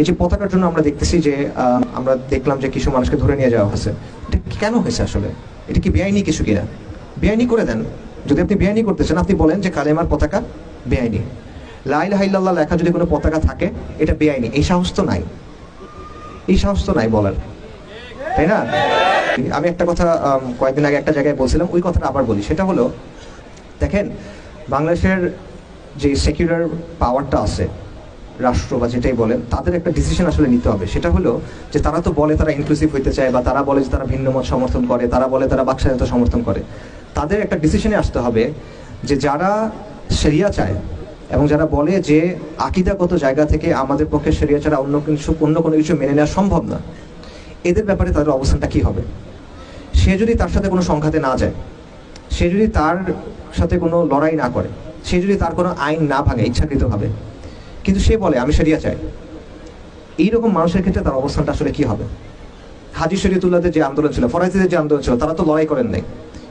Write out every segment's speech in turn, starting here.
এই যে পতাকার জন্য আমরা দেখতেছি যে আমরা দেখলাম যে কিছু মানুষকে ধরে নিয়ে যাওয়া হয়েছে। এটা কেন হয়েছে আসলে? এটা কি বেআইনি কিছু কিনা বেআইনি করে দেন। যদি আপনি বেআইনি করতে চান, আপনি বলেন যে কালেমার পতাকা বেআইনি। লাইল হাইল্লাহ লেখা যদি কোনো পতাকা থাকে, এটা বেআইনি। এই সাহস তো নাই। এই সাহস তো নাই বলার। তাই না? আমি একটা কথা কয়েকদিন আগে একটা জায়গায় বলছিলাম, ওই কথাটা আবার বলি। সেটা হলো, দেখেন, বাংলাদেশের যে সেকুলার পাওয়ারটা আছে রাষ্ট্র বা যেটাই বলেন, তাদের একটা ডিসিশন আসলে নিতে হবে। সেটা হলো যে তারা তো বলে তারা ইনক্লুসিভ হইতে চায় বা তারা বলে যে তারা ভিন্ন মত সমর্থন করে, তারা বলে তারা বাকস্বাধীনতা সমর্থন করে। তাদের একটা ডিসিশনে আসতে হবে যে যারা সেরিয়া চায় এবং যারা বলে যে আকিদাগত জায়গা থেকে আমাদের পক্ষে সেরিয়া ছাড়া অন্য কিছু, অন্য কোনো কিছু মেনে নেওয়া সম্ভব না, এদের ব্যাপারে তাদের অবস্থানটা কি হবে? সে যদি তার সাথে কোনো সংঘাতে না যায়, সে যদি তার সাথে কোনো লড়াই না করে, সে যদি তার কোনো আইন না ভাঙে ইচ্ছাকৃতভাবে কিন্তু সে বলে, আমি সেরিয়া চাই। এইরকম মানুষের ক্ষেত্রে তার অবস্থানটা আসলে কি হবে? হাজি শরীয়তুল্লাহদের যে আন্দোলন ছিল, ফরাইজিদের যে আন্দোলন ছিল, তারা তো লড়াই করেন নাই।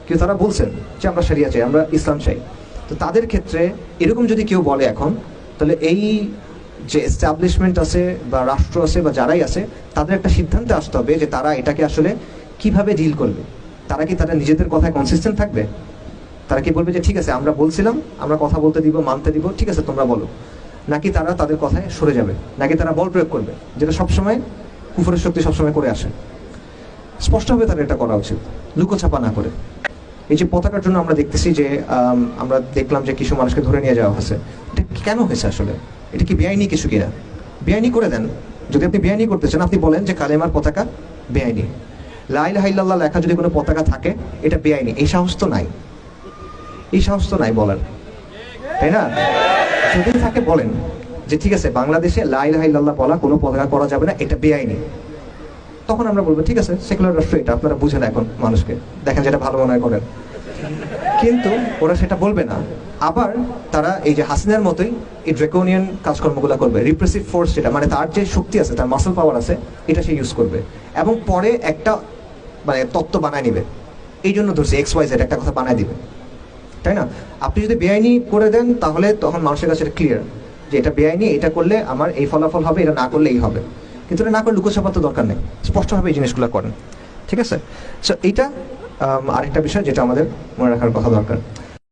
কিন্তু তারা বলছেন যে, আমরা সেরিয়া চাই, আমরা ইসলাম চাই। তো তাদের ক্ষেত্রে এরকম যদি কেউ বলে এখন, তাহলে এই যে এস্টাবলিশমেন্ট আছে বা রাষ্ট্র আছে বা যারাই আছে, তাদের একটা সিদ্ধান্তে আসতে হবে যে তারা এটাকে আসলে কীভাবে ডিল করবে? তারা কি তারা নিজেদের কথায় কনসিস্টেন্ট থাকবে? তারা কি বলবে যে, ঠিক আছে, আমরা বলছিলাম, আমরা কথা বলতে দিব, মানতে দিব, ঠিক আছে, তোমরা বলো। নাকি তারা তাদের কথায় সরে যাবে? নাকি তারা বল প্রয়োগ করবে? যেটা সবসময় কুফরের শক্তি সবসময় করে আসে। স্পষ্টভাবে তাদের এটা করা উচিত। লুকোছাপা না করে। এই যে পতাকার জন্য আমরা দেখতেছি যে আমরা দেখলাম যে কিছু মানুষকে ধরে নিয়ে যাওয়া হয়েছে। এটা কেন হয়েছে আসলে? এটা কি বেআইনি কিছু কিনা? বেআইনি করে দেন। যদি আপনি বেআইনি করতে চান, আপনি বলেন যে কালেমার পতাকা বেআইনি। লাইল হাইল্লাহ লেখা যদি কোনো পতাকা থাকে, এটা বেআইনি। এই সাহস তো নাই। এই সাহস তো নাই বলার। তাই না? যদি থাকে বলেন যে ঠিক আছে, বাংলাদেশে লাইল হাইল্লাহ বলা কোনো পতাকা করা যাবে না, এটা বেআইনি। তখন আমরা বলব, ঠিক আছে সেকুলার রাষ্ট্র এটা, আপনারা বুঝেন এখন মানুষকে। দেখেন যেটা ভালো মনে করেন। কিন্তু ওরা সেটা বলবে না। আবার তারা এই যে হাসিনার মতোই এই ড্রেকোনিয়ান কাজকর্মগুলো করবে রিপ্রেসিভ ফোর্স যেটা মানে তার যে শক্তি আছে, তার মাসল পাওয়ার আছে, এটা সে ইউজ করবে। এবং পরে একটা মানে তত্ত্ব বানায় নিবে। এই জন্য ধরছি এক্স ওয়াই জেড একটা কথা বানায় দিবে। তাই না? আপনি যদি বেআইনি করে দেন, তাহলে তখন মানুষের কাছে এটা ক্লিয়ার যে এটা বেআইনি, এটা করলে আমার এই ফলাফল হবে, এটা না করলে এই হবে। কিন্তু এটা না করে লুকোছাপার তো দরকার নেই। স্পষ্টভাবে এই জিনিসগুলো করেন। ঠিক আছে? সো এইটা আরেকটা বিষয় যেটা আমাদের মনে রাখার কথা দরকার।